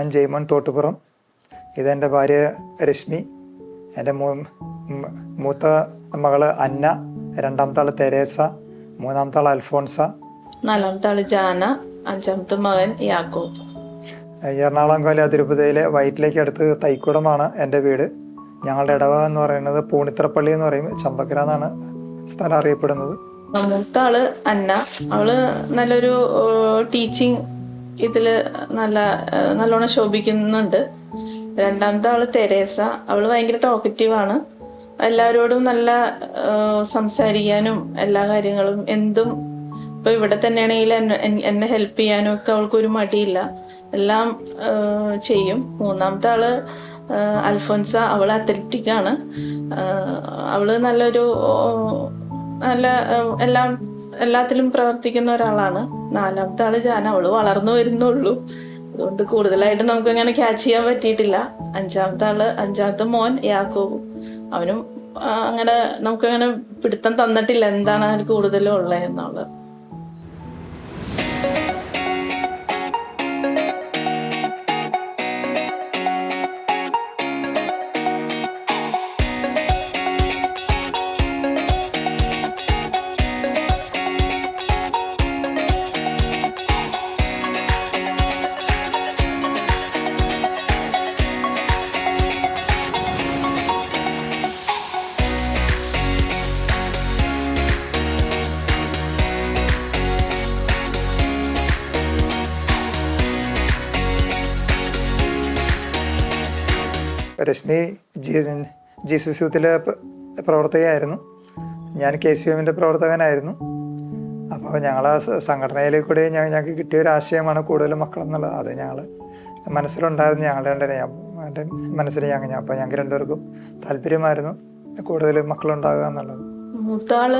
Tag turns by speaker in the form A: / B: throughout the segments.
A: ഞാൻ ജയ്മോൻ തോട്ടുപുറം. ഇതെന്റെ ഭാര്യ രശ്മി. എന്റെ മൂ മൂത്ത മകൾ അന്ന. രണ്ടാമത്തെ ആൾ തെരേസ. മൂന്നാമത്തെ ആൾ അൽഫോൺസ.
B: നാലാമത്തെ ആൾ ജാന. അഞ്ചാമത്തെ മകൻ യാക്കോ
A: എറണാകുളം കൊല തിരുപ്പതിയിലെ വയറ്റിലേക്ക് അടുത്ത് തൈക്കുടമാണ് എന്റെ വീട്. ഞങ്ങളുടെ ഇടവ എന്ന് പറയുന്നത് പൂണിത്തറപ്പള്ളി എന്ന് പറയും. ചമ്പക്കര എന്നാണ് സ്ഥലം അറിയപ്പെടുന്നത്.
B: മൂത്ത ആൾ അന്ന. അവൾ നല്ലൊരു ടീച്ചിങ് ഇതിൽ നല്ല നല്ലോണം ശോഭിക്കുന്നുണ്ട്. രണ്ടാമത്തെ ആൾ തെരേസ. അവൾ ഭയങ്കര ടോക്കറ്റീവ് ആണ്. എല്ലാവരോടും നല്ല സംസാരിക്കാനും എല്ലാ കാര്യങ്ങളും എന്തും ഇപ്പൊ ഇവിടെ തന്നെയാണെങ്കിൽ എന്നെ ഹെൽപ്പ് ചെയ്യാനും ഒക്കെ അവൾക്കൊരു മടിയില്ല. എല്ലാം ചെയ്യും. മൂന്നാമത്തെ ആൾ അൽഫോൻസ. അവൾ അത്ലറ്റിക് ആണ്. അവൾ നല്ലൊരു നല്ല എല്ലാം എല്ലാത്തിലും പ്രവർത്തിക്കുന്ന ഒരാളാണ്. നാലാമത്തെ ആൾ ജാന. അവൾ വളർന്നു വരുന്നുള്ളൂ. അതുകൊണ്ട് കൂടുതലായിട്ട് നമുക്ക് അങ്ങനെ ക്യാച്ച് ചെയ്യാൻ പറ്റിയിട്ടില്ല. അഞ്ചാമത്തെ ആൾ അഞ്ചാമത്തെ മോൻ യാക്കോബ്. അവനും അങ്ങനെ നമുക്കങ്ങനെ പിടുത്തം തന്നിട്ടില്ല. എന്താണ് അതിന് കൂടുതലും ഉള്ളത് എന്നുള്ളത്
A: ജി സി സി യൂത്തിലെ പ്രവർത്തകയായിരുന്നു. ഞാൻ കെ സി എമ്മിന്റെ പ്രവർത്തകനായിരുന്നു. അപ്പോൾ ഞങ്ങൾ സംഘടനയിൽ കൂടി ഞങ്ങൾ ഞങ്ങൾക്ക് കിട്ടിയ ഒരു ആശയമാണ് കൂടുതൽ മക്കളെന്നുള്ളത് അത് ഞങ്ങൾ മനസ്സിലുണ്ടായിരുന്നു. ഞങ്ങളുടെ രണ്ടര ഞാൻ എന്റെ മനസ്സിൽ ഞങ്ങൾ അപ്പോൾ ഞങ്ങൾക്ക് രണ്ടുപേർക്കും താല്പര്യമായിരുന്നു കൂടുതൽ മക്കളുണ്ടാകുക എന്നുള്ളത്.
B: മൂത്താൾ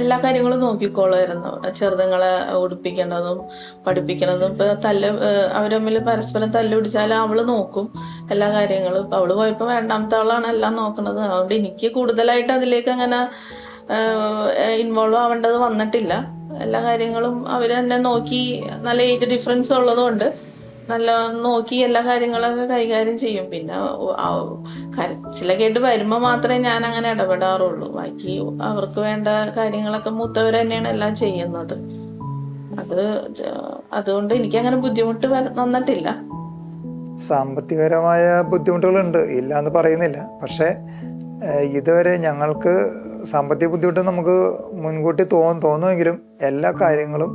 B: എല്ലാ കാര്യങ്ങളും നോക്കിക്കോളായിരുന്നു ചെറുതുങ്ങളെ ഉടുപ്പിക്കണതും പഠിപ്പിക്കണതും ഇപ്പൊ തല്ല് അവർ തമ്മിൽ പരസ്പരം തല്ല് പിടിച്ചാൽ അവൾ നോക്കും എല്ലാ കാര്യങ്ങളും. അവൾ പോയപ്പോ രണ്ടാമത്തെ ആളാണ് എല്ലാം നോക്കുന്നത്. അതുകൊണ്ട് എനിക്ക് കൂടുതലായിട്ട് അതിലേക്ക് അങ്ങനെ ഇൻവോൾവ് ആവേണ്ടത് വന്നിട്ടില്ല. എല്ലാ കാര്യങ്ങളും അവർ തന്നെ നോക്കി നല്ല ഏജ് ഡിഫറൻസ് ഉള്ളതുകൊണ്ട് നല്ല നോക്കി എല്ലാ കാര്യങ്ങളൊക്കെ കൈകാര്യം ചെയ്യും. പിന്നെ കരച്ചിലൊക്കെ ആയിട്ട് വരുമ്പോൾ മാത്രമേ ഞാൻ അങ്ങനെ ഇടപെടാറുള്ളൂ. ബാക്കി അവർക്ക് വേണ്ട കാര്യങ്ങളൊക്കെ മൂത്തവർ തന്നെയാണ് എല്ലാം ചെയ്യുന്നത്. അത് അതുകൊണ്ട് എനിക്ക് അങ്ങനെ ബുദ്ധിമുട്ട് വന്നിട്ടില്ല.
A: സാമ്പത്തികപരമായ ബുദ്ധിമുട്ടുകളുണ്ട്. ഇല്ല എന്ന് പറയുന്നില്ല. പക്ഷേ ഇതുവരെ ഞങ്ങൾക്ക് സാമ്പത്തിക ബുദ്ധിമുട്ട് നമുക്ക് മുൻകൂട്ടി തോന്നും തോന്നുമെങ്കിലും എല്ലാ കാര്യങ്ങളും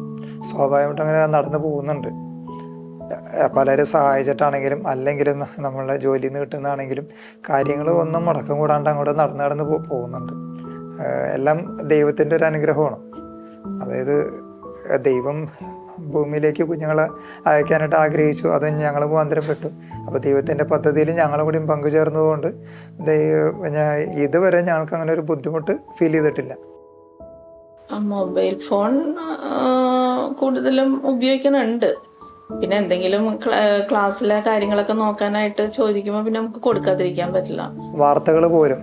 A: സ്വാഭാവികമായിട്ട് അങ്ങനെ നടന്നു പോകുന്നുണ്ട്. പലരെ സഹായിച്ചിട്ടാണെങ്കിലും അല്ലെങ്കിൽ നമ്മളെ ജോലിയിൽ നിന്ന് കിട്ടുന്നതാണെങ്കിലും കാര്യങ്ങൾ ഒന്നും മുടക്കം കൂടാണ്ട് അങ്ങോട്ട് നടന്ന് നടന്ന് പോകുന്നുണ്ട്. എല്ലാം ദൈവത്തിന്റെ ഒരു അനുഗ്രഹമാണ്. അതായത് ദൈവം ഭൂമിയിലേക്ക് കുഞ്ഞുങ്ങളെ അയക്കാനായിട്ട് ആഗ്രഹിച്ചു. അത് ഞങ്ങൾ മുഖാന്തരപ്പെട്ടു. അപ്പോൾ ദൈവത്തിന്റെ പദ്ധതിയിൽ ഞങ്ങളും കൂടി പങ്കുചേർന്നതുകൊണ്ട് ദൈവ ഇതുവരെ ഞങ്ങൾക്ക് അങ്ങനെ ഒരു ബുദ്ധിമുട്ട് ഫീൽ ചെയ്തിട്ടില്ല.
B: മൊബൈൽ ഫോൺ കൂടുതലും ഉപയോഗിക്കുന്നുണ്ട്. പിന്നെ എന്തെങ്കിലും ക്ലാസ്സിലെ കാര്യങ്ങളൊക്കെ നോക്കാനായിട്ട് ചോദിക്കുമ്പോൾ പിന്നെ നമുക്ക് കൊടുക്കാതിരിക്കാൻ പറ്റില്ല.
A: വാർത്തകൾ പോലും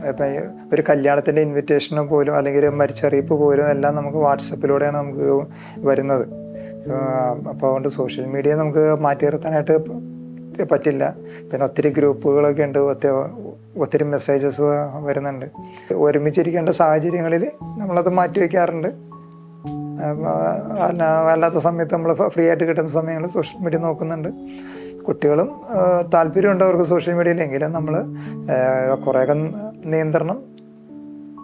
A: ഒരു കല്യാണത്തിന്റെ ഇൻവിറ്റേഷന് പോലും അല്ലെങ്കിൽ മരിച്ചറിയിപ്പ് പോലും എല്ലാം നമുക്ക് വാട്സപ്പിലൂടെയാണ് നമുക്ക് വരുന്നത്. അപ്പോൾ അതുകൊണ്ട് സോഷ്യൽ മീഡിയ നമുക്ക് മാറ്റി നിർത്താനായിട്ട് പറ്റില്ല. പിന്നെ ഒത്തിരി ഗ്രൂപ്പുകളൊക്കെ ഉണ്ട്. ഒത്തിരി മെസ്സേജസ് വരുന്നുണ്ട്. ഒരുമിച്ചിരിക്കേണ്ട സാഹചര്യങ്ങളിൽ നമ്മളത് മാറ്റി വയ്ക്കാറുണ്ട്. അല്ലാത്ത സമയത്ത് നമ്മൾ ഫ്രീ ആയിട്ട് കിട്ടുന്ന സമയങ്ങളിൽ സോഷ്യൽ മീഡിയ നോക്കുന്നുണ്ട്. കുട്ടികളും ആ, താല്പര്യമുണ്ട് അവർക്ക് സോഷ്യൽ മീഡിയയിലെങ്കിലും നമ്മൾ കുറേയൊക്കെ നിയന്ത്രണം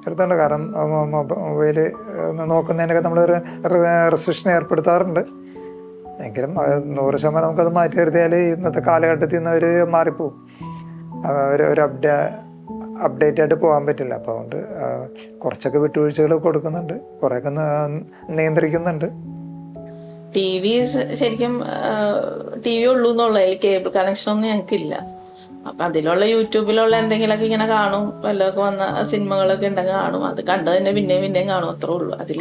A: എടുത്തുണ്ട് കാരണം മൊബൈൽ നോക്കുന്നതിനൊക്കെ നമ്മൾ റെസ്ട്രിക്ഷൻ ഏർപ്പെടുത്താറുണ്ട്. എങ്കിലും നൂറ് ശതമാനം നമുക്കത് മാറ്റി നിർത്തിയാൽ ഇന്നത്തെ കാലഘട്ടത്തിൽ നിന്ന് അവർ മാറിപ്പോവും. ഒരു ഒരു അപ്ഡേ അപ്ഡേറ്റ് ആയിട്ട് പോകാൻ പറ്റില്ല. അപ്പോൾ അതുകൊണ്ട് കുറച്ചൊക്കെ വിട്ടുവീഴ്ചകൾ കൊടുക്കുന്നുണ്ട്. കുറേയൊക്കെ നിയന്ത്രിക്കുന്നുണ്ട്.
B: ടി വി ശരിക്കും ടി വി ഉള്ളൂ എന്നുള്ള കേബിൾ കണക്ഷൻ ഒന്നും ഞങ്ങൾക്കില്ല. അപ്പൊ അതിലുള്ള യൂട്യൂബിലുള്ള എന്തെങ്കിലുമൊക്കെ ഇങ്ങനെ കാണും. വല്ലതൊക്കെ വന്ന സിനിമകളൊക്കെ ഉണ്ടെങ്കിൽ കാണും. അത് കണ്ടു തന്നെ പിന്നെയും പിന്നെയും കാണും. അത്രേ ഉള്ളൂ. അതിൽ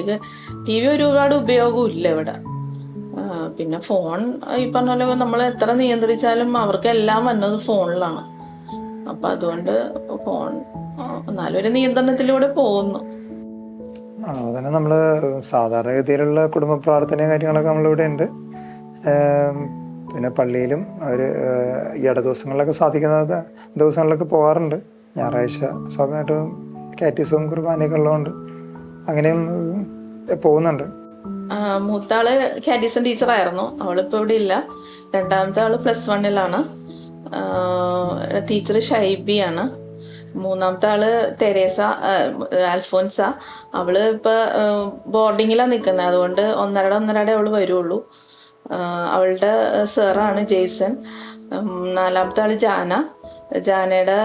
B: ടി വി ഒരുപാട് ഉപയോഗവും ഇല്ല ഇവിടെ പിന്നെ ഫോൺ ഈ പറഞ്ഞ പോലെ നമ്മൾ എത്ര നിയന്ത്രിച്ചാലും അവർക്കെല്ലാം വന്നത് ഫോണിലാണ്. അപ്പൊ അതുകൊണ്ട് ഫോൺ ആ, എന്നാലും ഒരു നിയന്ത്രണത്തിലൂടെ പോകുന്നു.
A: അതുപോലെ തന്നെ നമ്മൾ സാധാരണഗതിയിലുള്ള കുടുംബ പ്രാർത്ഥനയും കാര്യങ്ങളൊക്കെ നമ്മളിവിടെ ഉണ്ട്. പിന്നെ പള്ളിയിലും അവർ ഈ ഇട ദിവസങ്ങളിലൊക്കെ സാധിക്കുന്ന ദിവസങ്ങളിലൊക്കെ പോകാറുണ്ട്. ഞായറാഴ്ച സ്വാഭാവികമായിട്ടും കാറ്റീസും കുർബാനയൊക്കെ ഉള്ളതുകൊണ്ട് അങ്ങനെയും പോകുന്നുണ്ട്.
B: മൂത്താൾ കാറ്റീസൺ ടീച്ചറായിരുന്നു. അവളിപ്പോൾ ഇവിടെ ഇല്ല. രണ്ടാമത്തെ ആൾ പ്ലസ് വണ്ണിലാണ്. ടീച്ചർ ഷൈബിയാണ്. മൂന്നാമത്തെ ആൾ തെരേസ അൽഫോൻസ. അവൾ ഇപ്പൊ ബോർഡിങ്ങിലാണ് നിൽക്കുന്നത് അതുകൊണ്ട് ഒന്നരടെ ഒന്നരടെ അവൾ വരുള്ളൂ. അവളുടെ സാറാണ് ജെയ്സൺ. നാലാമത്തെ ആൾ ജാന. ജാനയുടെ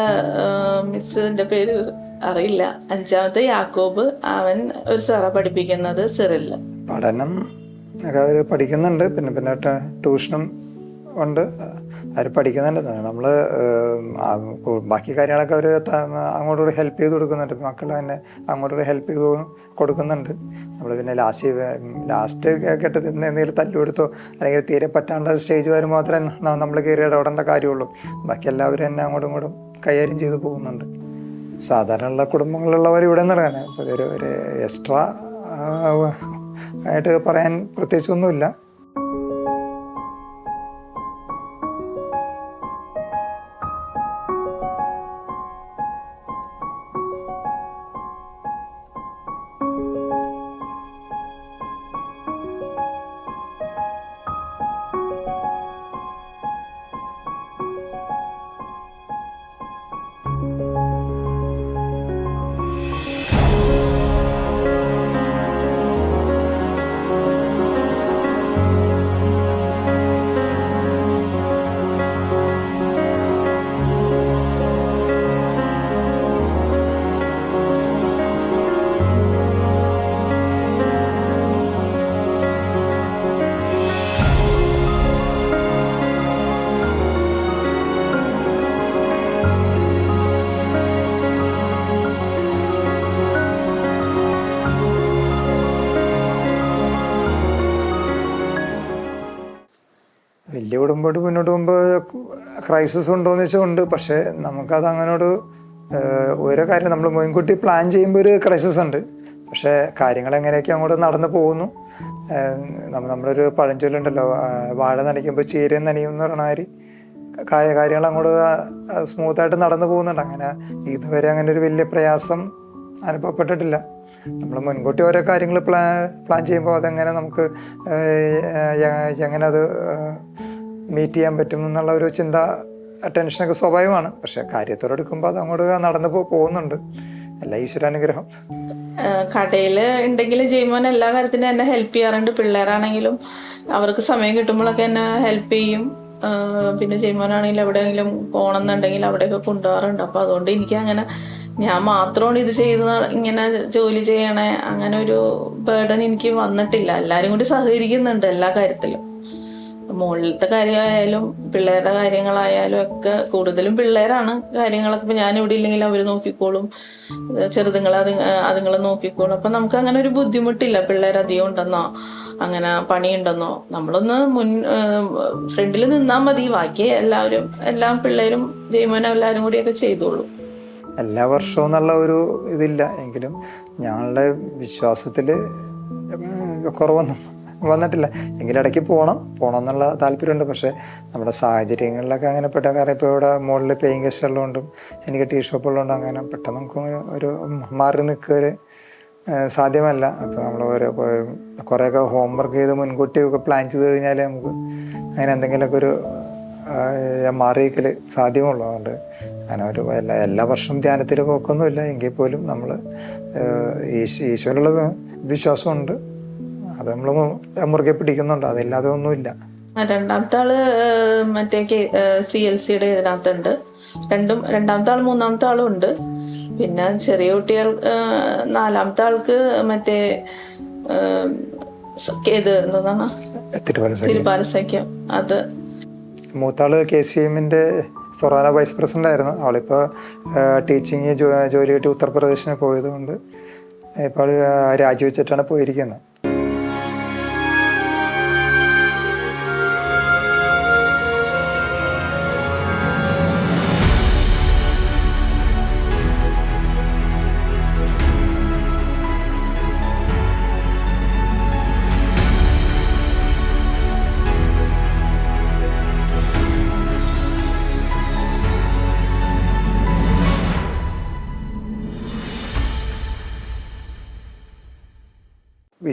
B: മിസ്സിന്റെ പേര് അറിയില്ല. അഞ്ചാമത്തെ യാക്കോബ്. അവൻ ഒരു സാറാ പഠിപ്പിക്കുന്നത് സിറില്ല
A: പഠനം അവർ പഠിക്കുന്നുണ്ട്. പിന്നെ പിന്നെ ട്യൂഷനും ഉണ്ട്. അവർ പഠിക്കുന്നുണ്ട്. നമ്മൾ ബാക്കി കാര്യങ്ങളൊക്കെ അവർ അങ്ങോട്ടൂടെ ഹെൽപ്പ് ചെയ്ത് കൊടുക്കുന്നുണ്ട്. മക്കൾ തന്നെ അങ്ങോട്ടൂടെ ഹെൽപ്പ് ചെയ്ത് കൊടുക്കുന്നുണ്ട്. നമ്മൾ പിന്നെ ലാസ്റ്റ് ലാസ്റ്റ് ഘട്ടത്തിൽ എന്തെങ്കിലും തല്ലുകൊടുത്തോ അല്ലെങ്കിൽ തീരെ പറ്റാണ്ട സ്റ്റേജ് വരെ മാത്രമേ നമ്മൾ കയറി ഇടപെടേണ്ട കാര്യമുള്ളൂ. ബാക്കി എല്ലാവരും തന്നെ അങ്ങോട്ടും ഇങ്ങോട്ടും കൈകാര്യം ചെയ്ത് പോകുന്നുണ്ട്. സാധാരണയുള്ള കുടുംബങ്ങളിലുള്ളവർ ഇവിടെ നിന്ന് ഇതൊരു ഒരു എക്സ്ട്രാ ആയിട്ട് പറയാൻ പ്രത്യേകിച്ചൊന്നുമില്ല. വലിയ കുടുംബമായിട്ട് മുന്നോട്ട് പോകുമ്പോൾ ക്രൈസിസ് ഉണ്ടോയെന്ന് വെച്ചാൽ ഉണ്ട്. പക്ഷേ നമുക്കത് അങ്ങനോട് ഓരോ കാര്യം നമ്മൾ മുൻകൂട്ടി പ്ലാൻ ചെയ്യുമ്പോൾ ഒരു ക്രൈസിസ് ഉണ്ട്. പക്ഷേ കാര്യങ്ങൾ എങ്ങനെയൊക്കെ അങ്ങോട്ട് നടന്നു പോകുന്നു. നമ്മളൊരു പഴഞ്ചൊല്ലുണ്ടല്ലോ വാഴ നനയ്ക്കുമ്പോൾ ചീരയും നനയും എന്ന് പറഞ്ഞ മാതിരി കാര്യങ്ങൾ അങ്ങോട്ട് സ്മൂത്തായിട്ട് നടന്നു പോകുന്നുണ്ട്. അങ്ങനെ ഇതുവരെ അങ്ങനെ ഒരു വലിയ പ്രയാസം അനുഭവപ്പെട്ടിട്ടില്ല. നമ്മൾ മുൻകൂട്ടി ഓരോ കാര്യങ്ങൾ പ്ലാൻ പ്ലാൻ ചെയ്യുമ്പോൾ അതെങ്ങനെ നമുക്ക് എങ്ങനെ അത് മീറ്റ് ചെയ്യാൻ പറ്റും എന്നുള്ള ഒരു ചിന്ത ടെൻഷനൊക്കെ സ്വാഭാവികമാണ്. പക്ഷെ കാര്യത്തോടെ എടുക്കുമ്പോൾ അത് അങ്ങോട്ട് നടന്നു പോകുന്നുണ്ട്. അല്ല ഈശ്വരാനുഗ്രഹം
B: കടയിൽ ഉണ്ടെങ്കിലും ജയ്മോൻ എല്ലാ കാര്യത്തിനും എന്നെ ഹെൽപ്പ് ചെയ്യാറുണ്ട്. പിള്ളേരാണെങ്കിലും അവർക്ക് സമയം കിട്ടുമ്പോഴൊക്കെ എന്നെ ഹെൽപ്പ് ചെയ്യും. പിന്നെ ചെയ്യുമ്പോഴാണെങ്കിലും എവിടെയെങ്കിലും പോകണമെന്നുണ്ടെങ്കിൽ അവിടെയൊക്കെ കൊണ്ടുപോകാറുണ്ട്. അപ്പോൾ അതുകൊണ്ട് എനിക്ക് അങ്ങനെ ഞാൻ മാത്രമാണ് ഇത് ചെയ്ത് ഇങ്ങനെ ജോലി ചെയ്യണേ. അങ്ങനെ ഒരു ബേർഡൻ എനിക്ക് വന്നിട്ടില്ല. എല്ലാവരും കൂടി സഹകരിക്കുന്നുണ്ട് എല്ലാ കാര്യത്തിലും. മുകളിലത്തെ കാര്യമായാലും പിള്ളേരുടെ കാര്യങ്ങളായാലും ഒക്കെ കൂടുതലും പിള്ളേരാണ് കാര്യങ്ങളൊക്കെ. ഇപ്പൊ ഇവിടെ ഇല്ലെങ്കിൽ അവർ നോക്കിക്കോളും. ചെറുതുങ്ങളെ അത് അതുങ്ങളെ നോക്കിക്കോളും. അപ്പൊ നമുക്ക് അങ്ങനെ ഒരു ബുദ്ധിമുട്ടില്ല. പിള്ളേർ അധികം ഉണ്ടെന്നോ അങ്ങനെ പണിയുണ്ടെന്നോ. നമ്മളൊന്ന് മുൻ ഫ്രണ്ടിൽ നിന്നാൽ മതി. ബാക്കി എല്ലാവരും എല്ലാ പിള്ളേരും ജയ്മോനും എല്ലാവരും കൂടിയൊക്കെ ചെയ്തോളൂ.
A: എല്ലാ വർഷവും എന്നുള്ള ഒരു ഇതില്ല. എങ്കിലും ഞങ്ങളുടെ വിശ്വാസത്തിൽ കുറവൊന്നും വന്നിട്ടില്ല. എങ്കിലും ഇടയ്ക്ക് പോകണം പോകണം എന്നുള്ള താല്പര്യമുണ്ട്. പക്ഷേ നമ്മുടെ സാഹചര്യങ്ങളിലൊക്കെ അങ്ങനെ പെട്ട കാരണം ഇപ്പോൾ ഇവിടെ മുകളിൽ പേയിങ് ഗസ്റ്റ് ഉള്ളതുകൊണ്ടും എനിക്ക് ടീ ഷോപ്പ് ഉള്ളതുകൊണ്ടും അങ്ങനെ പെട്ടെന്ന് നമുക്ക് ഒരു- മാറി നിൽക്കുക സാധ്യമല്ല. അപ്പോൾ നമ്മൾ ഓരോ കുറേയൊക്കെ ഹോംവർക്ക് ചെയ്ത് മുൻകൂട്ടി ഒക്കെ പ്ലാൻ ചെയ്ത് കഴിഞ്ഞാൽ നമുക്ക് അങ്ങനെ എന്തെങ്കിലുമൊക്കെ ഒരു മാറിയിക്കൽ സാധ്യമുള്ളൂ. അതുകൊണ്ട് അങ്ങനെ ഒരു എല്ലാ എല്ലാ വർഷവും ധ്യാനത്തിൽ പോക്കൊന്നുമില്ല. എങ്കിൽ പോലും നമ്മൾ ഈശോയിലുള്ള വിശ്വാസമുണ്ട്. അത് നമ്മൾ മുറുകെ പിടിക്കുന്നുണ്ട്. അതല്ലാതെ ഒന്നുമില്ല.
B: രണ്ടാമത്തെ ആൾ മറ്റേ സി എൽ സിയുടെ ഇതിനകത്തുണ്ട്. രണ്ടും രണ്ടാമത്തെ ആൾ മൂന്നാമത്തെ ആളും ഉണ്ട്. പിന്നെ ചെറിയ കുട്ടികൾ നാലാമത്തെ ആൾക്ക് മറ്റേ ഇത് എന്താണ് തിരുപാലസഖ്യം. അത്.
A: മൂത്താൾ കെ സി എമ്മിന്റെ ഫൊറാന വൈസ് പ്രസിഡന്റ് ആയിരുന്നു. അവളിപ്പോൾ ടീച്ചിങ് ജോലി കിട്ടി ഉത്തർപ്രദേശിന് പോയതുകൊണ്ട് ഇപ്പോൾ രാജിവെച്ചിട്ടാണ് പോയിരിക്കുന്നത്.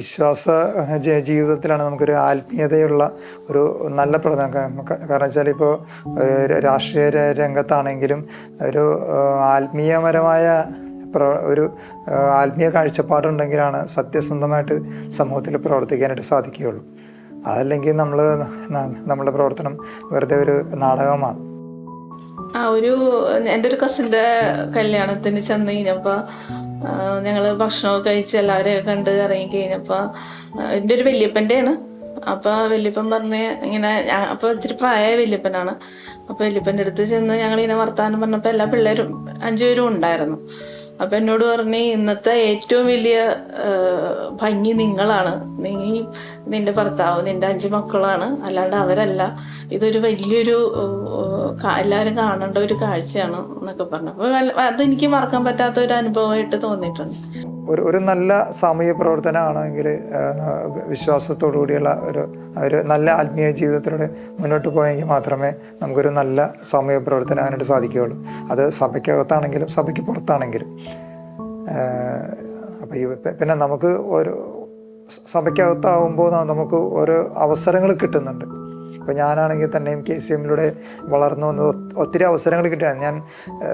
A: വിശ്വാസ ജീവിതത്തിലാണ് നമുക്കൊരു ആത്മീയതയുള്ള ഒരു നല്ല പ്രധാന കാരണം വെച്ചാൽ ഇപ്പോൾ രാഷ്ട്രീയ രംഗത്താണെങ്കിലും ഒരു ആത്മീയപരമായ പ്ര ഒരു ആത്മീയ കാഴ്ചപ്പാടുണ്ടെങ്കിലാണ് സത്യസന്ധമായിട്ട് സമൂഹത്തിൽ പ്രവർത്തിക്കാനായിട്ട് സാധിക്കുകയുള്ളൂ. അതല്ലെങ്കിൽ നമ്മൾ നമ്മുടെ പ്രവർത്തനം വെറുതെ ഒരു നാടകമാണ്.
B: ആ ഒരു എന്റെ ഒരു കസിന്റെ കല്യാണത്തിന് ചെന്ന് കഴിഞ്ഞപ്പോൾ ഞങ്ങൾ ഭക്ഷണമൊക്കെ കഴിച്ച് എല്ലാവരെയും കണ്ട് ഇറങ്ങി കഴിഞ്ഞപ്പോൾ എന്റെ ഒരു വല്യപ്പന്റെയാണ്. അപ്പോൾ വല്യപ്പൻ പറഞ്ഞ് ഇങ്ങനെ അപ്പോൾ ഇച്ചിരി പ്രായമായ വല്യപ്പനാണ്. അപ്പോൾ വല്യപ്പന്റെ അടുത്ത് ചെന്ന് ഞങ്ങൾ ഞങ്ങളിങ്ങനെ വർത്താനം പറഞ്ഞപ്പോൾ എല്ലാ പിള്ളേരും അഞ്ചുപേരും ഉണ്ടായിരുന്നു. അപ്പം എന്നോട് പറഞ്ഞു ഇന്നത്തെ ഏറ്റവും വലിയ ഭംഗി നിങ്ങളാണ്. നീ നിന്റെ ഭർത്താവ് നിന്റെ അഞ്ച് മക്കളാണ്. അല്ലാണ്ട് അവരല്ല. ഇതൊരു വലിയൊരു എല്ലാവരും കാണേണ്ട ഒരു കാഴ്ചയാണ് എന്നൊക്കെ പറഞ്ഞു. അപ്പോൾ അതെനിക്ക് മറക്കാൻ പറ്റാത്ത ഒരു അനുഭവമായിട്ട് തോന്നിയിട്ടുണ്ട്.
A: ഒരു ഒരു നല്ല സാമൂഹ്യ പ്രവർത്തനമാണെങ്കിൽ വിശ്വാസത്തോടു കൂടിയുള്ള ഒരു ഒരു നല്ല ആത്മീയ ജീവിതത്തിലൂടെ മുന്നോട്ട് പോയെങ്കിൽ മാത്രമേ നമുക്കൊരു നല്ല സാമൂഹ്യ പ്രവർത്തനം അതിനായിട്ട് സാധിക്കുകയുള്ളൂ. അത് സഭയ്ക്കകത്താണെങ്കിലും സഭയ്ക്ക് പുറത്താണെങ്കിലും. അപ്പോൾ ഈ പിന്നെ നമുക്ക് ഒരു സഭയ്ക്കകത്താവുമ്പോൾ നമുക്ക് ഓരോ അവസരങ്ങൾ കിട്ടുന്നുണ്ട്. ഇപ്പോൾ ഞാനാണെങ്കിൽ തന്നെയും കെ സി എമ്മിലൂടെ വളർന്നു വന്ന് ഒത്തിരി അവസരങ്ങൾ കിട്ടിയാണ്. ഞാൻ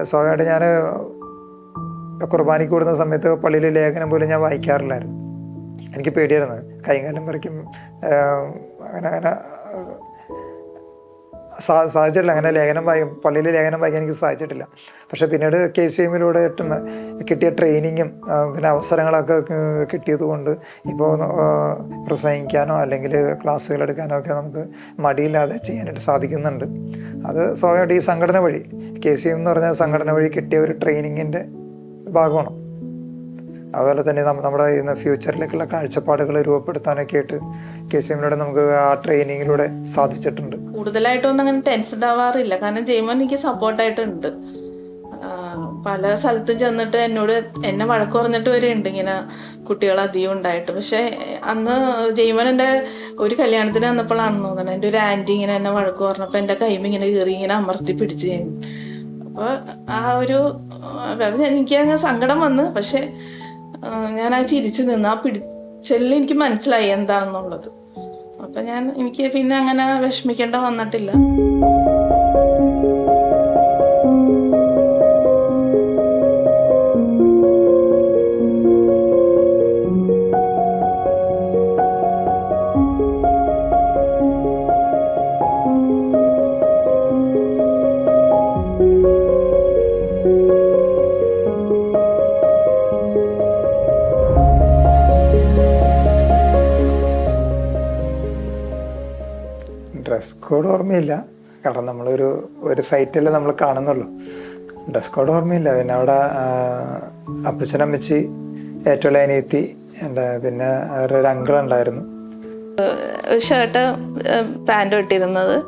A: സ്വാഭാവികമായിട്ട് ഞാൻ കുർബാനയ്ക്ക് കൂടുന്ന സമയത്ത് പള്ളിയിലെ ലേഖനം പോലും ഞാൻ വായിക്കാറില്ലായിരുന്നു. എനിക്ക് പേടിയായിരുന്നു. കൈകാലം പറിക്കും അങ്ങനെ അങ്ങനെ സാ സാധിച്ചിട്ടില്ല അങ്ങനെ ലേഖനം വായി പള്ളിയിൽ ലേഖനം വായിക്കാൻ എനിക്ക് സാധിച്ചിട്ടില്ല. പക്ഷേ പിന്നീട് കെ സി എമ്മിലൂടെ കിട്ടിയ ട്രെയിനിങ്ങും പിന്നെ അവസരങ്ങളൊക്കെ കിട്ടിയത് കൊണ്ട് ഇപ്പോൾ പ്രസംഗിക്കാനോ അല്ലെങ്കിൽ ക്ലാസ്സുകൾ എടുക്കാനോ ഒക്കെ നമുക്ക് മടിയില്ലാതെ ചെയ്യാനായിട്ട് സാധിക്കുന്നുണ്ട്. അത് സ്വാഭാവികമായിട്ട് ഈ സംഘടന വഴി കെ സി എം എന്ന് പറഞ്ഞ സംഘടന വഴി കിട്ടിയ ഒരു ട്രെയിനിങ്ങിന്റെ ഭാഗമാണ്. അതുപോലെ തന്നെ നമ്മ- നമ്മുടെ ഇന്ന് ഫ്യൂച്ചറിലേക്കുള്ള കാഴ്ചപ്പാടുകൾ രൂപപ്പെടുത്താനൊക്കെ ആയിട്ട് കെ സി എമ്മിലൂടെ നമുക്ക് ആ ട്രെയിനിങ്ങിലൂടെ സാധിച്ചിട്ടുണ്ട്.
B: കൂടുതലായിട്ടൊന്നും അങ്ങനെ ടെൻഷൻ ആവാറില്ല. കാരണം ജയ്മോൻ എനിക്ക് സപ്പോർട്ടായിട്ടുണ്ട്. പല സ്ഥലത്തും ചെന്നിട്ട് എന്നോട് എന്നെ വഴക്ക് പറഞ്ഞിട്ട് വരെ ഉണ്ട് ഇങ്ങനെ കുട്ടികൾ അധികം ഉണ്ടായിട്ട്. പക്ഷെ അന്ന് ജയ്മൻ എന്റെ ഒരു കല്യാണത്തിന് വന്നപ്പോഴാണെന്ന് തോന്നുന്നത്. എന്റെ ഒരു ആന്റി ഇങ്ങനെ എന്നെ വഴക്ക് പറഞ്ഞപ്പോൾ എന്റെ കൈമ ഇങ്ങനെ കയറി ഇങ്ങനെ അമർത്തി പിടിച്ച് ഞാൻ. അപ്പോൾ ആ ഒരു എനിക്ക് അങ്ങനെ സങ്കടം വന്ന്. പക്ഷെ ഞാൻ ആ ചിരിച്ചു നിന്ന് ആ പിടിച്ചെല്ലാം എനിക്ക് മനസ്സിലായി എന്താണെന്നുള്ളത്. അപ്പൊ ഞാൻ എനിക്ക് പിന്നെ അങ്ങനെ വിഷമിക്കേണ്ട വന്നിട്ടില്ല.
A: ഡ്രസ് കോഡ് ഓർമ്മയില്ല. കാരണം നമ്മളൊരു ഒരു സൈറ്റിൽ നമ്മൾ കാണുന്നുള്ളൂ. ഡ്രസ് കോഡ് ഓർമ്മയില്ല. പിന്നെ അവിടെ അപ്പച്ചനമ്മച്ചി ഏറ്റവും അനിയത്തി എന്റെ പിന്നെ ഒരു അങ്കിൾ ഉണ്ടായിരുന്നു.
B: ഷർട്ട് പാന്റ് ഇട്ടിരുന്നത്.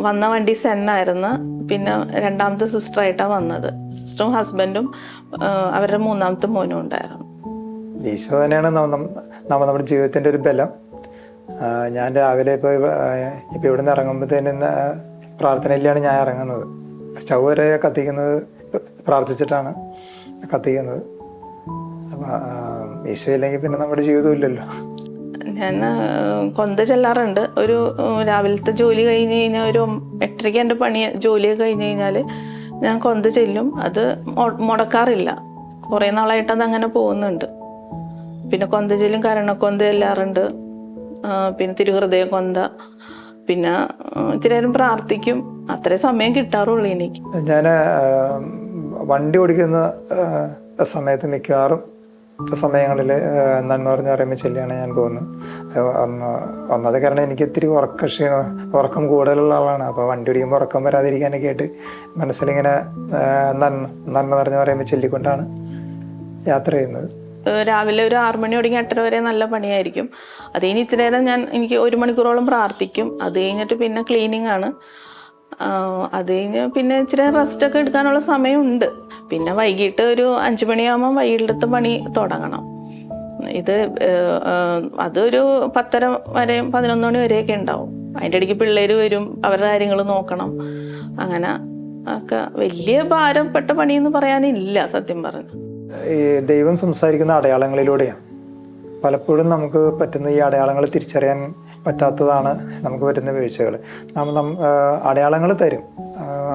B: വന്ന വണ്ടി സെന്നായിരുന്നു പിന്നെ രണ്ടാമത്തെ സിസ്റ്ററായിട്ടാണ് വന്നത്. സിസ്റ്ററും ഹസ്ബൻഡും അവരുടെ മൂന്നാമത്തെ മോനും ഉണ്ടായിരുന്നു.
A: ഈശോ തന്നെയാണ് നമ്മ- നമ്മ- നമ്മ നമ്മുടെ ജീവിതത്തിന്റെ ഒരു ബലം. ഞാൻ രാവിലെ ഇപ്പോൾ ഇപ്പോൾ ഇവിടെ നിന്ന് ഇറങ്ങുമ്പോഴത്തേനും പ്രാർത്ഥനയിലാണ് ഞാൻ ഇറങ്ങുന്നത്. സ്റ്റൗ വരെ കത്തിക്കുന്നത് പ്രാർത്ഥിച്ചിട്ടാണ് കത്തിക്കുന്നത്. അപ്പം ഈശോ ഇല്ലെങ്കിൽ പിന്നെ നമ്മുടെ ജീവിതം ഇല്ലല്ലോ.
B: ഞാൻ കൊന്ത ചെല്ലാറുണ്ട്. ഒരു രാവിലത്തെ ജോലി കഴിഞ്ഞ് കഴിഞ്ഞാൽ ഒരു എട്ടരയ്ക്ക് എന്റെ പണി ജോലിയൊക്കെ കഴിഞ്ഞ് കഴിഞ്ഞാൽ ഞാൻ കൊന്ത ചെല്ലും. അത് മുടക്കാറില്ല. കുറേ നാളായിട്ട് അത് അങ്ങനെ പോകുന്നുണ്ട്. പിന്നെ കൊന്ത ചെല്ലും കരണക്കൊന്ത ചെല്ലാറുണ്ട്. പിന്നെ തിരുഹൃദയ കൊന്ത. പിന്നെ ഇത്തിരി നേരം പ്രാർത്ഥിക്കും. അത്രേ സമയം കിട്ടാറുള്ളൂ എനിക്ക്.
A: ഞാൻ വണ്ടി ഓടിക്കുന്ന സമയത്ത് മിക്കവാറും സമയങ്ങളിൽ നന്മ പറഞ്ഞ പറയുമ്പോൾ ചെല്ലിയാണ് ഞാൻ പോകുന്നത്. ഒന്നത് കാരണം എനിക്ക് ഇത്തിരി ഉറക്ക ക്ഷീണം ഉറക്കം കൂടുതലുള്ള ആളാണ്. അപ്പോൾ വണ്ടി ഓടിക്കുമ്പോൾ ഉറക്കം വരാതിരിക്കാനൊക്കെ ആയിട്ട് മനസ്സിലിങ്ങനെ നന്മ നന്മ നിറഞ്ഞു പറയുമ്പോൾ ചെല്ലിക്കൊണ്ടാണ് യാത്ര ചെയ്യുന്നത്.
B: രാവിലെ ഒരു ആറു മണി തുടങ്ങി എട്ടര വരെ നല്ല പണിയായിരിക്കും. അത് കഴിഞ്ഞ് ഇച്ചിരി നേരം ഞാൻ എനിക്ക് ഒരു മണിക്കൂറോളം പ്രാർത്ഥിക്കും. അത് കഴിഞ്ഞിട്ട് പിന്നെ ക്ലീനിങ് ആണ്. അത് കഴിഞ്ഞ് പിന്നെ ഇച്ചിരി റെസ്റ്റ് ഒക്കെ എടുക്കാനുള്ള സമയമുണ്ട്. പിന്നെ വൈകിട്ട് ഒരു അഞ്ച് മണിയാകുമ്പോൾ വൈകിട്ടത്തെ പണി തുടങ്ങണം. ഇത് അതൊരു പത്തര വരെയും പതിനൊന്ന് മണി വരെയൊക്കെ ഉണ്ടാവും. അതിന്റെ ഇടയ്ക്ക് പിള്ളേർ വരും അവരുടെ കാര്യങ്ങൾ നോക്കണം. അങ്ങനെ ഒക്കെ വലിയ ഭാരപ്പെട്ട പണിയെന്ന് പറയാനില്ല സത്യം പറഞ്ഞു.
A: ഈ ദൈവം സംസാരിക്കുന്ന അടയാളങ്ങളിലൂടെയാണ്. പലപ്പോഴും നമുക്ക് പറ്റുന്ന ഈ അടയാളങ്ങൾ തിരിച്ചറിയാൻ പറ്റാത്തതാണ് നമുക്ക് പറ്റുന്ന വീഴ്ചകൾ. നമ്മൾ അടയാളങ്ങൾ തരും.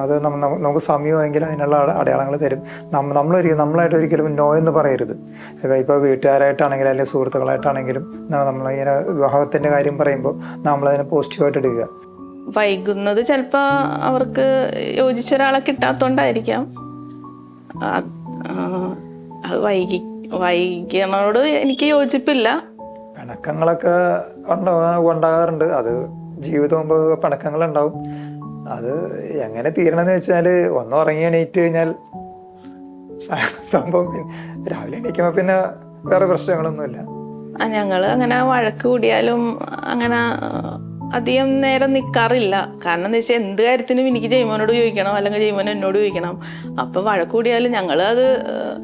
A: അത് നമുക്ക് സമയമെങ്കിൽ അതിനുള്ള അടയാളങ്ങൾ തരും. നമ്മൾ നമ്മളൊരിക്കലും നമ്മളായിട്ട് ഒരിക്കലും നോ എന്ന് പറയരുത്. ഇപ്പോൾ വീട്ടുകാരായിട്ടാണെങ്കിലും അല്ലെങ്കിൽ സുഹൃത്തുക്കളായിട്ടാണെങ്കിലും നമ്മളിങ്ങനെ വിവാഹത്തിന്റെ കാര്യം പറയുമ്പോൾ നമ്മളതിനെ പോസിറ്റീവായിട്ട് എടുക്കുക.
B: വൈകുന്നത് ചിലപ്പോൾ അവർക്ക് യോജിച്ച ഒരാളെ കിട്ടാത്തോണ്ടായിരിക്കാം. അത് വൈകി വൈകിയണോട് എനിക്ക് യോജിപ്പില്ല.
A: പിണക്കങ്ങളൊക്കെ ഉണ്ടാ? ഉണ്ടാകാറുണ്ട്. അത് ജീവിതം മുമ്പ് പിണക്കങ്ങളുണ്ടാവും. അത് എങ്ങനെ തീരണമെന്ന് വെച്ചാൽ ഒന്ന് ഉറങ്ങി എണീറ്റ് കഴിഞ്ഞാൽ സംഭവം രാവിലെ എണീക്കുമ്പോൾ പിന്നെ വേറെ പ്രശ്നങ്ങളൊന്നുമില്ല.
B: ഞങ്ങൾ ഞങ്ങൾ അങ്ങനെ വഴക്ക് കൂടിയാലും അങ്ങനെ അധികം നേരം നിൽക്കാറില്ല കാരണം എന്താ വെച്ചാൽ എന്ത് കാര്യത്തിനും എനിക്ക് ജയ്മോനോട് ചോദിക്കണം അല്ലെങ്കിൽ ജയ്മോൻ എന്നോട് ചോദിക്കണം. അപ്പം വഴക്കൂടിയാലും ഞങ്ങൾ അത്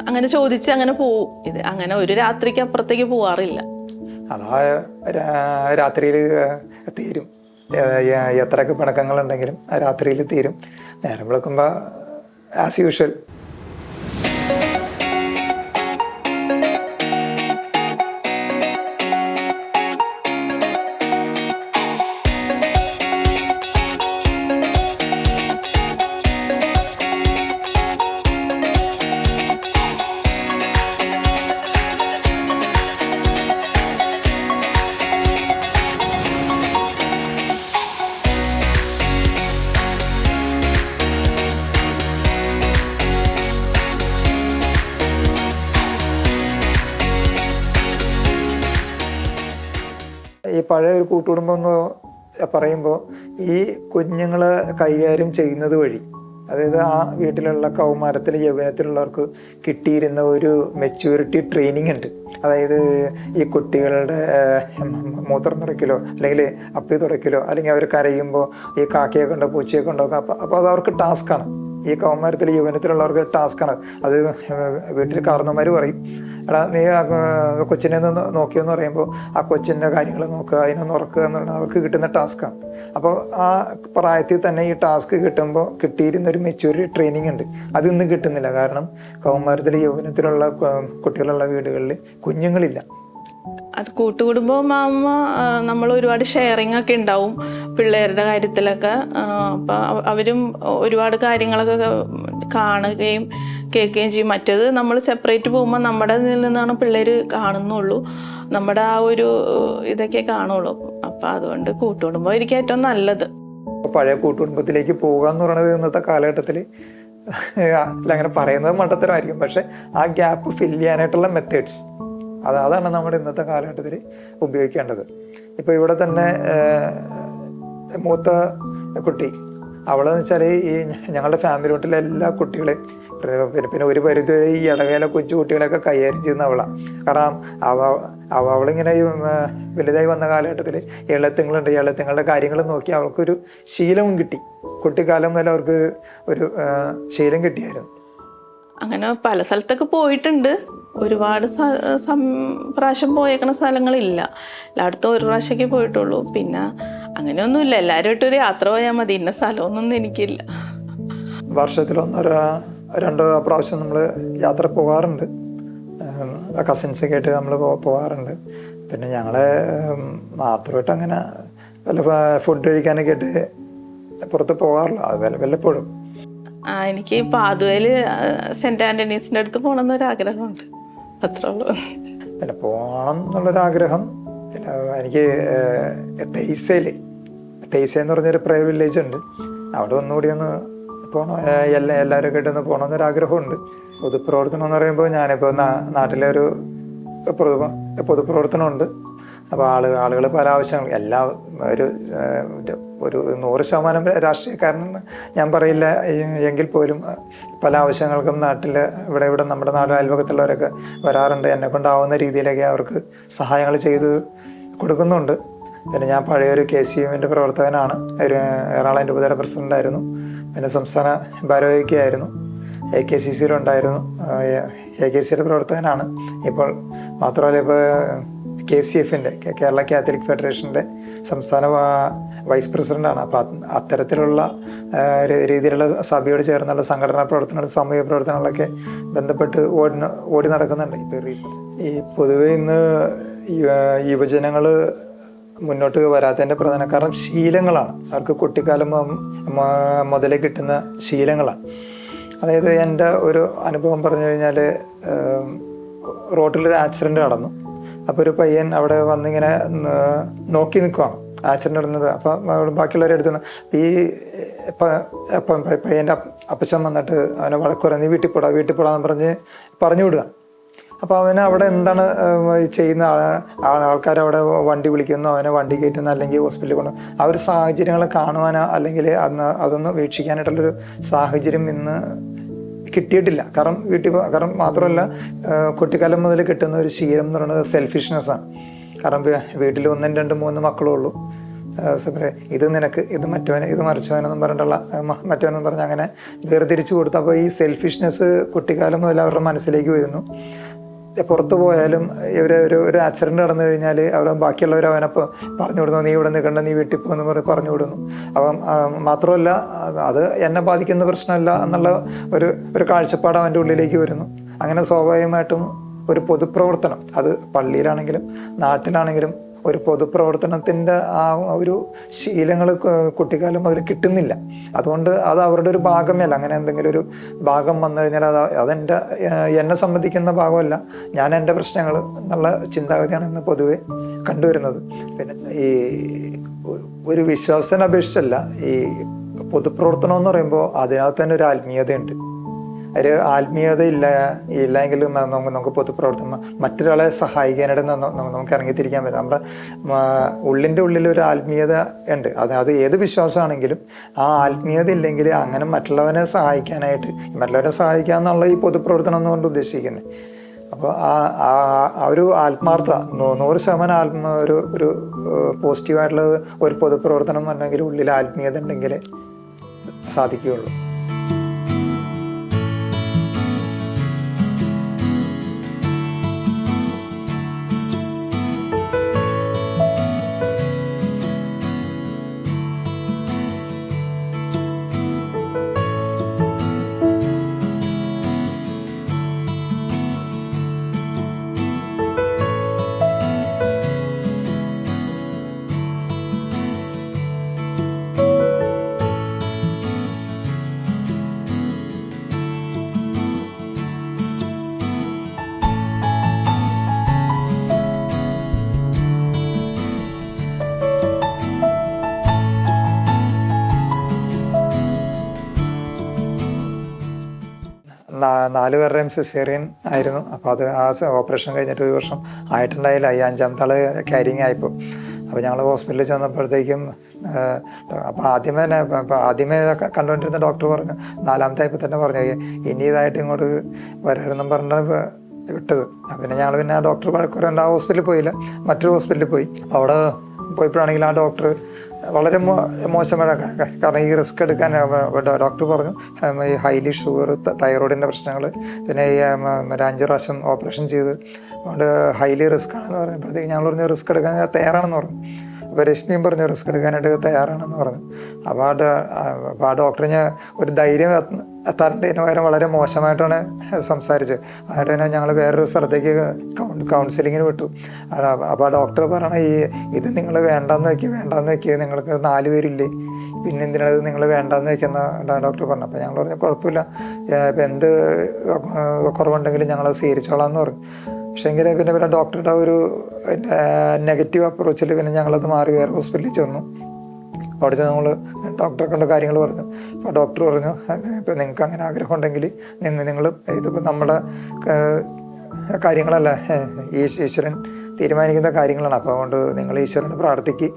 B: അങ്ങനെ ചോദിച്ച് അങ്ങനെ പോവും. ഇത് അങ്ങനെ ഒരു രാത്രിക്ക് അപ്പുറത്തേക്ക് പോവാറില്ല.
A: അതാ രാത്രിയിൽ തീരും. എത്രയൊക്കെ പിണക്കങ്ങളുണ്ടെങ്കിലും രാത്രിയിൽ തീരും. നേരം വിളക്കുമ്പോൾ ആസ് യൂഷ്വൽ പഴയ ഒരു കൂട്ടുകുടുംബം എന്ന് പറയുമ്പോൾ ഈ കുഞ്ഞുങ്ങൾ കൈകാര്യം ചെയ്യുന്നത് വഴി അതായത് ആ വീട്ടിലുള്ള കൗമാരത്തിൽ യൗവനത്തിലുള്ളവർക്ക് കിട്ടിയിരുന്ന ഒരു മെച്യൂരിറ്റി ട്രെയിനിങ് ഉണ്ട്. അതായത് ഈ കുട്ടികളുടെ മൂത്രം തുടയ്ക്കലോ അല്ലെങ്കിൽ അപ്പി തുടയ്ക്കലോ അല്ലെങ്കിൽ അവർ കരയുമ്പോൾ ഈ കാക്കയെ കൊണ്ടോ പൂച്ചയെ കൊണ്ടോ അപ്പോൾ അപ്പോൾ അത് അവർക്ക് ടാസ്ക്കാണ് ഈ കൗമാരത്തിൽ യൗവനത്തിലുള്ളവർക്ക് ടാസ്ക്കാണ്. അത് വീട്ടിൽ കാർന്നമാർ പറയും. എടാ നീ കൊച്ചിനെ ഒന്ന് നോക്കിയെന്ന് പറയുമ്പോൾ ആ കൊച്ചിന്റെ കാര്യങ്ങൾ നോക്കുക അതിനൊന്ന് ഉറക്കുക എന്ന് പറഞ്ഞാൽ അവർക്ക് കിട്ടുന്ന ടാസ്ക്കാണ്. അപ്പോൾ ആ പ്രായത്തിൽ തന്നെ ഈ ടാസ്ക് കിട്ടുമ്പോൾ കിട്ടിയിരുന്ന ഒരു മെച്യൂരിറ്റി ട്രെയിനിങ് ഉണ്ട്. അതൊന്നും കിട്ടുന്നില്ല. കാരണം കൗമാരത്തിൽ യൗവനത്തിലുള്ള കുട്ടികളുള്ള വീടുകളിൽ കുഞ്ഞുങ്ങളില്ല.
B: അത് കൂട്ടുകുടുംബം ആകുമ്പോൾ നമ്മൾ ഒരുപാട് ഷെയറിങ് ഒക്കെ ഉണ്ടാവും പിള്ളേരുടെ കാര്യത്തിലൊക്കെ. അപ്പം അവരും ഒരുപാട് കാര്യങ്ങളൊക്കെ കാണുകയും കേൾക്കുകയും ചെയ്യും. മറ്റേത് നമ്മൾ സെപ്പറേറ്റ് പോകുമ്പോൾ നമ്മുടെ നിന്നാണ് പിള്ളേർ കാണുന്നുള്ളൂ. നമ്മുടെ ആ ഒരു ഇതൊക്കെ കാണുള്ളൂ. അപ്പം അതുകൊണ്ട് കൂട്ടുകുടുംബമായിരിക്കും ഏറ്റവും നല്ലത്.
A: പഴയ കൂട്ടുകുടുംബത്തിലേക്ക് പോകുക എന്ന് പറയുന്നത് ഇന്നത്തെ കാലഘട്ടത്തിൽ അങ്ങനെ പറയുന്നത് മണ്ടത്തരമായിരിക്കും. പക്ഷെ ആ ഗ്യാപ്പ് ഫില്ല് ചെയ്യാനായിട്ടുള്ള മെത്തേഡ്സ് അത് അതാണ് നമ്മുടെ ഇന്നത്തെ കാലഘട്ടത്തിൽ ഉപയോഗിക്കേണ്ടത്. ഇപ്പോൾ ഇവിടെ തന്നെ മൂത്ത കുട്ടി അവളെന്ന് വെച്ചാൽ ഈ ഞങ്ങളുടെ ഫാമിലി വീട്ടിലെ എല്ലാ കുട്ടികളെയും പിന്നെ പിന്നെ ഒരു പരിധി വരെ ഈ ഇടവേല കൊച്ചു കുട്ടികളെയൊക്കെ കൈകാര്യം ചെയ്യുന്ന അവളാണ് കാരണം അവ അവ അവളിങ്ങനെ വലുതായി വന്ന കാലഘട്ടത്തിൽ എളുത്തങ്ങളുണ്ട് എളുത്തങ്ങളുടെ കാര്യങ്ങൾ നോക്കി അവൾക്കൊരു ശീലവും കിട്ടി. കുട്ടിക്കാലം മുതൽ അവർക്ക് ഒരു ശീലം കിട്ടിയായിരുന്നു.
B: അങ്ങനെ പല സ്ഥലത്തൊക്കെ പോയിട്ടുണ്ട്. ഒരുപാട് പ്രാവശ്യം പോയേക്കണ സ്ഥലങ്ങളില്ല. എല്ലായിടത്തും ഒരു പ്രാവശ്യമൊക്കെ പോയിട്ടുള്ളൂ. പിന്നെ അങ്ങനെയൊന്നുമില്ല. എല്ലാവരുമായിട്ട് ഒരു യാത്ര പോയാൽ മതി. ഇന്ന സ്ഥലമൊന്നും എനിക്കില്ല.
A: വർഷത്തിൽ ഒന്നര രണ്ട് പ്രാവശ്യം നമ്മൾ യാത്ര പോകാറുണ്ട്. കസിൻസൊക്കെ ആയിട്ട് നമ്മൾ പോകാറുണ്ട്. പിന്നെ ഞങ്ങളെ മാത്രമായിട്ട് അങ്ങനെ വല്ല ഫുഡ് കഴിക്കാനൊക്കെ ആയിട്ട് പുറത്ത് പോകാറില്ല. അത് വല്ല വല്ലപ്പോഴും.
B: എനിക്ക് പാതുവയിൽ സെന്റ് ആന്റണീസിന്റെ അടുത്ത് പോകണമെന്നൊരു ആഗ്രഹമുണ്ട് അത്രേ ഉള്ളൂ.
A: പിന്നെ പോകണം എന്നുള്ളൊരാഗ്രഹം. എനിക്ക് തേയ്സയിൽ തേയ്സ എന്ന് പറഞ്ഞൊരു പ്രയർ വില്ലേജ് ഉണ്ട് അവിടെ ഒന്നുകൂടി ഒന്ന് പോകണം എല്ലാ എല്ലാവരും ആയിട്ട് ഒന്ന് പോകണമെന്നൊരാഗ്രഹമുണ്ട് പൊതുപ്രവർത്തനം എന്ന് പറയുമ്പോൾ ഞാനിപ്പോൾ നാട്ടിലെ ഒരു പൊതു പൊതുപ്രവർത്തനമുണ്ട്. അപ്പോൾ ആളുകൾ ആളുകൾ പല ആവശ്യങ്ങൾ എല്ലാ ഒരു ഒരു നൂറ് ശതമാനം രാഷ്ട്രീയക്കാരനെന്ന് ഞാൻ പറയില്ല. എങ്കിൽ പോലും പല ആവശ്യങ്ങൾക്കും നാട്ടിൽ ഇവിടെ ഇവിടെ നമ്മുടെ നാട് അയൽവകത്തുള്ളവരൊക്കെ വരാറുണ്ട്. എന്നെ കൊണ്ടാവുന്ന രീതിയിലൊക്കെ അവർക്ക് സഹായങ്ങൾ ചെയ്ത് കൊടുക്കുന്നുണ്ട്. പിന്നെ ഞാൻ പഴയൊരു കെ സി എമ്മിന്റെ പ്രവർത്തകനാണ്. ഒരു എറണാകുളം രൂപതയുടെ പ്രസിഡന്റായിരുന്നു പിന്നെ സംസ്ഥാന ഭാരവാഹിക്കായിരുന്നു എ കെ സി സിയിലുണ്ടായിരുന്നു. എ കെ സിയുടെ പ്രവർത്തകനാണ്. ഇപ്പോൾ മാത്രമല്ല ഇപ്പോൾ കെ സി എഫിന്റെ കേരള കാത്തലിക് ഫെഡറേഷന്റെ സംസ്ഥാന വൈസ് പ്രസിഡന്റാണ്. അപ്പോൾ അത്തരത്തിലുള്ള രീതിയിലുള്ള സഭയോട് ചേർന്നുള്ള സംഘടനാ പ്രവർത്തനങ്ങൾ സാമൂഹിക പ്രവർത്തനങ്ങളൊക്കെ ബന്ധപ്പെട്ട് ഓടി ഓടി നടക്കുന്നുണ്ട്. ഇപ്പോൾ ഈ പൊതുവെ ഇന്ന് യുവജനങ്ങൾ മുന്നോട്ട് വരാത്തതിന്റെ പ്രധാന കാരണം ശീലങ്ങളാണ്. അവർക്ക് കുട്ടിക്കാലം മുതലേ കിട്ടുന്ന ശീലങ്ങളാണ്. അതായത് എന്റെ ഒരു അനുഭവം പറഞ്ഞു കഴിഞ്ഞാൽ റോട്ടിലൊരു ആക്സിഡന്റ് നടന്നു. അപ്പോൾ ഒരു പയ്യൻ അവിടെ വന്നിങ്ങനെ നോക്കി നിൽക്കുകയാണ് ആക്സിഡന്റ് നടന്നത്. അപ്പോൾ ബാക്കിയുള്ളവരെ എടുത്തു ഈ അപ്പം പയ്യന്റെ അപ്പച്ചൻ വന്നിട്ട് അവനെ വഴക്കുറ നീ വീട്ടിൽ പോടാ വീട്ടിൽ പോടാന്ന് പറഞ്ഞ് പറഞ്ഞു വിടുക. അപ്പോൾ അവന് അവിടെ എന്താണ് ചെയ്യുന്ന ആൾക്കാർ അവിടെ വണ്ടി വിളിക്കുന്നു അവനെ വണ്ടി കയറ്റുന്നു അല്ലെങ്കിൽ ഹോസ്പിറ്റലിൽ കൊണ്ടു ആ ഒരു സാഹചര്യങ്ങൾ കാണുവാനോ അല്ലെങ്കിൽ അന്ന് അതൊന്ന് വീക്ഷിക്കാനായിട്ടുള്ളൊരു സാഹചര്യം ഇന്ന് കിട്ടിയിട്ടില്ല. കാരണം വീട്ടിൽ കാരണം മാത്രമല്ല കുട്ടിക്കാലം മുതൽ കിട്ടുന്ന ഒരു ശീലം എന്ന് പറയുന്നത് സെൽഫിഷ്നെസ്സാണ് കാരണം വീട്ടിൽ ഒന്നും രണ്ടും മൂന്ന് മക്കളും ഉള്ളൂ. ഇത് നിനക്ക് ഇത് മറ്റവനെ ഇത് മറിച്ചവനെന്നും പറഞ്ഞിട്ടുള്ള മറ്റവനെന്ന് പറഞ്ഞ് അങ്ങനെ വേർതിരിച്ച് കൊടുത്തു അപ്പോൾ ഈ സെൽഫിഷ്നെസ് കുട്ടിക്കാലം മുതൽ അവരുടെ മനസ്സിലേക്ക് വരുന്നു. പുറത്ത് പോയാലും ഇവർ ഒരു ഒരു ആക്സിഡന്റ് നടന്നു കഴിഞ്ഞാൽ അവിടെ ബാക്കിയുള്ളവർ അവനപ്പം പറഞ്ഞു വിടുന്നു നീ ഇവിടെ നിൽക്കണ്ട നീ വീട്ടിൽ പോകുന്നു പറഞ്ഞ് പറഞ്ഞു വിടുന്നു അപ്പം മാത്രമല്ല അത് എന്നെ ബാധിക്കുന്ന പ്രശ്നമല്ല എന്നുള്ള ഒരു ഒരു കാഴ്ചപ്പാട് അവന്റെ ഉള്ളിലേക്ക് വരുന്നു. അങ്ങനെ സ്വാഭാവികമായിട്ടും ഒരു പൊതുപ്രവർത്തനം. അത് പള്ളിയിലാണെങ്കിലും നാട്ടിലാണെങ്കിലും ഒരു പൊതുപ്രവർത്തനത്തിന്റെ ആ ഒരു ശീലങ്ങൾ കുട്ടിക്കാലം മുതൽ കിട്ടുന്നില്ല. അതുകൊണ്ട് അത് അവരുടെ ഒരു ഭാഗമേ അല്ല അങ്ങനെ എന്തെങ്കിലും ഒരു ഭാഗം വന്നു കഴിഞ്ഞാൽ അത് അതെന്റെ എന്നെ സംബന്ധിക്കുന്ന ഭാഗമല്ല. ഞാൻ എന്റെ പ്രശ്നങ്ങൾ എന്നുള്ള ചിന്താഗതിയാണ് ഇന്ന് പൊതുവെ കണ്ടുവരുന്നത്. പിന്നെ ഈ ഒരു വിശ്വാസത്തിനെ അപേക്ഷിച്ചല്ല ഈ പൊതുപ്രവർത്തനം എന്ന് പറയുമ്പോൾ അതിനകത്ത് തന്നെ ഒരു ആത്മീയതയുണ്ട്. ഒരു ആത്മീയത ഇല്ല ഇല്ലെങ്കിൽ നമുക്ക് നമുക്ക് പൊതുപ്രവർത്തനം മറ്റൊരാളെ സഹായിക്കാനായിട്ട് നമുക്ക് ഇറങ്ങിത്തിരിക്കാൻ പറ്റും. നമ്മുടെ ഉള്ളിന്റെ ഉള്ളിൽ ഒരു ആത്മീയത ഉണ്ട്. അത് അത് ഏത് വിശ്വാസമാണെങ്കിലും ആ ആത്മീയത ഇല്ലെങ്കിൽ അങ്ങനെ മറ്റുള്ളവനെ സഹായിക്കാനായിട്ട് മറ്റുള്ളവരെ സഹായിക്കുക എന്നുള്ള ഈ പൊതുപ്രവർത്തനം എന്നുകൊണ്ട് ഉദ്ദേശിക്കുന്നത് അപ്പോൾ ആ ആ- ഒരു ആത്മാർത്ഥ നൂറ് ശതമാനം ആത്മ ഒരു ഒരു പോസിറ്റീവായിട്ടുള്ള ഒരു പൊതുപ്രവർത്തനം അല്ലെങ്കിൽ ഉള്ളിൽ ആത്മീയത ഉണ്ടെങ്കിൽ സാധിക്കുകയുള്ളൂ. നാല് പേരുടെയും സിസേറിയൻ ആയിരുന്നു. അപ്പോൾ അത് ആ ഓപ്പറേഷൻ കഴിഞ്ഞിട്ട് ഒരു വർഷം ആയിട്ടുണ്ടായില്ല. ഈ അഞ്ചാമത്തെ താൾ ക്യാരിങ് ആയിപ്പോൾ അപ്പോൾ ഞങ്ങൾ ഹോസ്പിറ്റലിൽ ചെന്നപ്പോഴത്തേക്കും അപ്പോൾ ആദ്യമേ തന്നെ അപ്പോൾ ആദ്യമേ കണ്ടുകൊണ്ടിരുന്ന ഡോക്ടർ പറഞ്ഞു നാലാമത്തെ ആയപ്പോൾ തന്നെ പറഞ്ഞു ഇനി ഇതായിട്ട് ഇങ്ങോട്ട് വരരുതെന്നും പറഞ്ഞിട്ട് വിട്ടത്. പിന്നെ ഞങ്ങൾ പിന്നെ ആ ഡോക്ടർ വഴക്കുറേണ്ട ആ ഹോസ്പിറ്റലിൽ പോയില്ല. മറ്റൊരു ഹോസ്പിറ്റലിൽ പോയി. അവിടെ പോയപ്പോഴാണെങ്കിൽ ആ ഡോക്ടർ വളരെ മോ മോശമാണ് ക- ക- കാരണം ഈ റിസ്ക് എടുക്കാൻ ഡോക്ടർ പറഞ്ഞു ഈ ഹൈലി ഷുഗർ തൈറോയിഡിന്റെ പ്രശ്നങ്ങൾ പിന്നെ ഈ അഞ്ച് പ്രാവശ്യം ഓപ്പറേഷൻ ചെയ്ത് അതുകൊണ്ട് ഹൈലി റിസ്ക് ആണെന്ന് പറഞ്ഞപ്പോഴത്തേക്ക് ഞങ്ങൾ പറഞ്ഞു റിസ്ക് എടുക്കാൻ തയ്യാറാണെന്ന് പറഞ്ഞു. അപ്പോൾ രശ്മിയും പറഞ്ഞു റിസ്ക് എടുക്കാനായിട്ട് തയ്യാറാണെന്ന് പറഞ്ഞു. അപ്പോൾ ആ അപ്പോൾ ആ ഡോക്ടറിന് ഒരു ധൈര്യം എത്താറുണ്ട് എത്താറുണ്ടതിന് പകരം വളരെ മോശമായിട്ടാണ് സംസാരിച്ചത്. അതായിട്ട് തന്നെ ഞങ്ങൾ വേറൊരു സ്ഥലത്തേക്ക് കൗൺ കൗൺസിലിങ്ങിന് വിട്ടു. അപ്പോൾ ആ ഡോക്ടർ പറയണ ഈ ഇത് നിങ്ങൾ വേണ്ടാന്ന് വെക്കുക വേണ്ടാന്ന് വയ്ക്കുക നിങ്ങൾക്ക് നാല് പേരില്ലേ? പിന്നെ എന്തിനാണ് നിങ്ങൾ വേണ്ടാന്ന് വെക്കുന്ന? ഡോക്ടർ പറഞ്ഞു അപ്പോൾ ഞങ്ങൾ പറഞ്ഞു കുഴപ്പമില്ല. ഇപ്പം എന്ത് കുറവുണ്ടെങ്കിലും ഞങ്ങൾ സ്വീകരിച്ചോളാം എന്ന് പറഞ്ഞു. പക്ഷേ എങ്കിൽ പിന്നെ പിന്നെ ഡോക്ടറുടെ ഒരു നെഗറ്റീവ് അപ്രോച്ചിൽ പിന്നെ ഞങ്ങളത് മാറി വേറെ ഹോസ്പിറ്റലിൽ ചെന്നു. അവിടെ ചെന്ന് നമ്മൾ ഡോക്ടറെ കണ്ട കാര്യങ്ങൾ പറഞ്ഞു. അപ്പോൾ ഡോക്ടർ പറഞ്ഞു ഇപ്പോൾ നിങ്ങൾക്ക് അങ്ങനെ ആഗ്രഹം ഉണ്ടെങ്കിൽ നിങ്ങൾ നിങ്ങൾ ഇതിപ്പോൾ നമ്മുടെ കാര്യങ്ങളല്ല ഈശ്വരൻ തീരുമാനിക്കുന്ന കാര്യങ്ങളാണ്. അപ്പോൾ അതുകൊണ്ട് നിങ്ങൾ ഈശ്വരനെ പ്രാർത്ഥിക്കുക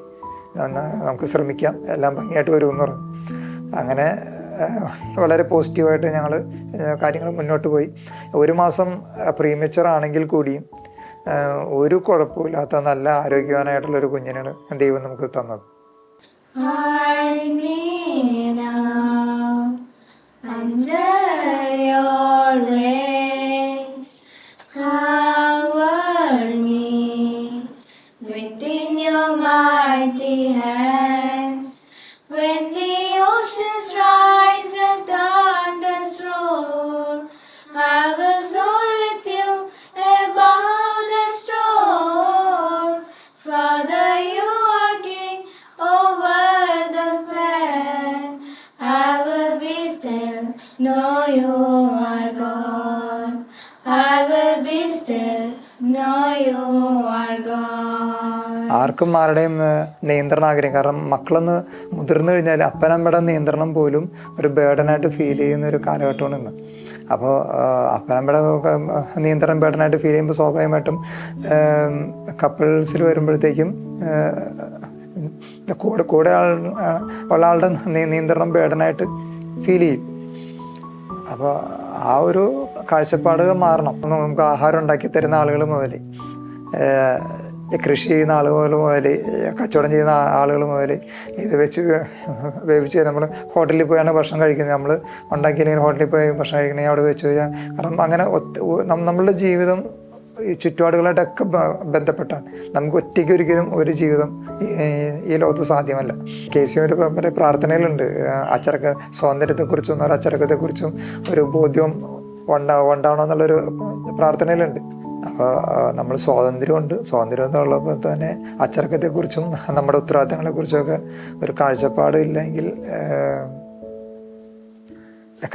A: നമുക്ക് ശ്രമിക്കാം. എല്ലാം ഭംഗിയായിട്ട് വരുമെന്ന് പറഞ്ഞു. അങ്ങനെ വളരെ പോസിറ്റീവായിട്ട് ഞങ്ങൾ കാര്യങ്ങൾ മുന്നോട്ട് പോയി ഒരു മാസം പ്രീമച്ചുവർ ആണെങ്കിൽ കൂടിയും ഒരു കുഴപ്പമില്ലാത്ത നല്ല ആരോഗ്യവാനായിട്ടുള്ളൊരു കുഞ്ഞിനാണ് ദൈവം നമുക്ക് തന്നത്
C: under. Cover me within your mighty hands.
A: ആർക്കും ആരുടെയും നിയന്ത്രണം ആഗ്രഹം കാരണം മക്കളൊന്ന് മുതിർന്നു കഴിഞ്ഞാൽ അപ്പനമ്മയുടെ നിയന്ത്രണം പോലും ഒരു ബേർഡനായിട്ട് ഫീൽ ചെയ്യുന്ന ഒരു കാലഘട്ടമാണ് ഇന്ന്. അപ്പോൾ അപ്പനമ്മയുടെ നിയന്ത്രണം ബേർഡനായിട്ട് ഫീൽ ചെയ്യുമ്പോൾ സ്വാഭാവികമായിട്ടും കപ്പിൾസിൽ വരുമ്പോഴത്തേക്കും കൂടെ കൂടെ ഉള്ള ആളുടെ നിയന്ത്രണം ബേർഡനായിട്ട് ഫീൽ ചെയ്യും. അപ്പോൾ ആ ഒരു കാഴ്ചപ്പാട് മാറണം. നമുക്ക് ആഹാരം ഉണ്ടാക്കി തരുന്ന ആളുകൾ മുതൽ കൃഷി ചെയ്യുന്ന ആളുകൾ മുതൽ കച്ചവടം ചെയ്യുന്ന ആളുകൾ മുതൽ ഇത് വെച്ച് വേവിച്ച് നമ്മൾ ഹോട്ടലിൽ പോയാണ് ഭക്ഷണം കഴിക്കുന്നത്. നമ്മൾ ഉണ്ടാക്കിയില്ലെങ്കിൽ ഹോട്ടലിൽ പോയി ഭക്ഷണം കഴിക്കണമെങ്കിൽ അവിടെ വെച്ച് കഴിഞ്ഞാൽ കാരണം അങ്ങനെ നമ്മളുടെ ജീവിതം ഈ ചുറ്റുപാടുകളായിട്ടൊക്കെ ബന്ധപ്പെട്ടാണ്. നമുക്ക് ഒറ്റയ്ക്ക് ഒരിക്കലും ഒരു ജീവിതം ഈ ലോകത്ത് സാധ്യമല്ല. കെ സി ഒരു പല പ്രാർത്ഥനയിലുണ്ട് അച്ചടക്ക സ്വാതന്ത്ര്യത്തെക്കുറിച്ചും ഒരു അച്ചടക്കത്തെക്കുറിച്ചും ഒരു ബോധ്യം ഉണ്ടാ ഉണ്ടാവണമെന്നുള്ളൊരു പ്രാർത്ഥനയിലുണ്ട്. അപ്പോൾ നമ്മൾ സ്വാതന്ത്ര്യമുണ്ട്. സ്വാതന്ത്ര്യം എന്നുള്ളപ്പോൾ തന്നെ അച്ചടക്കത്തെക്കുറിച്ചും നമ്മുടെ ഉത്തരവാദിത്തങ്ങളെക്കുറിച്ചൊക്കെ ഒരു കാഴ്ചപ്പാട് ഇല്ലെങ്കിൽ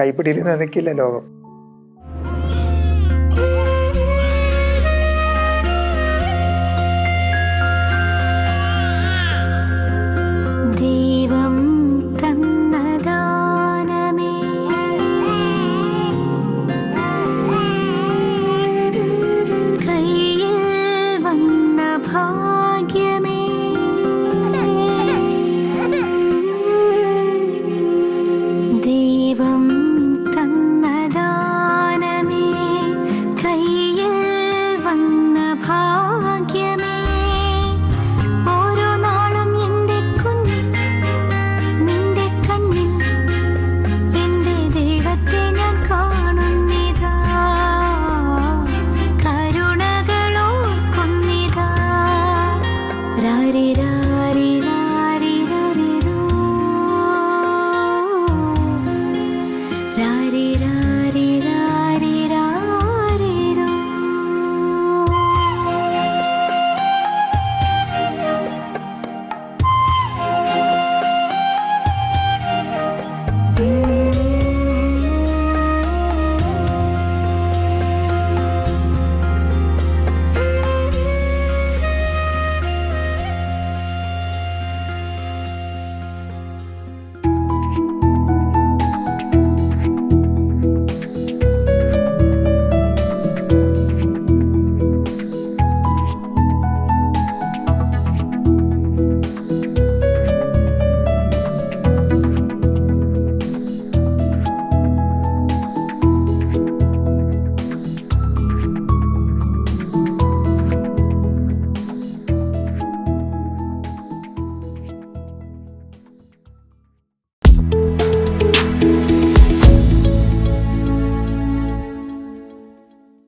A: കൈപ്പിടിയിൽ നിൽക്കില്ല ലോകം.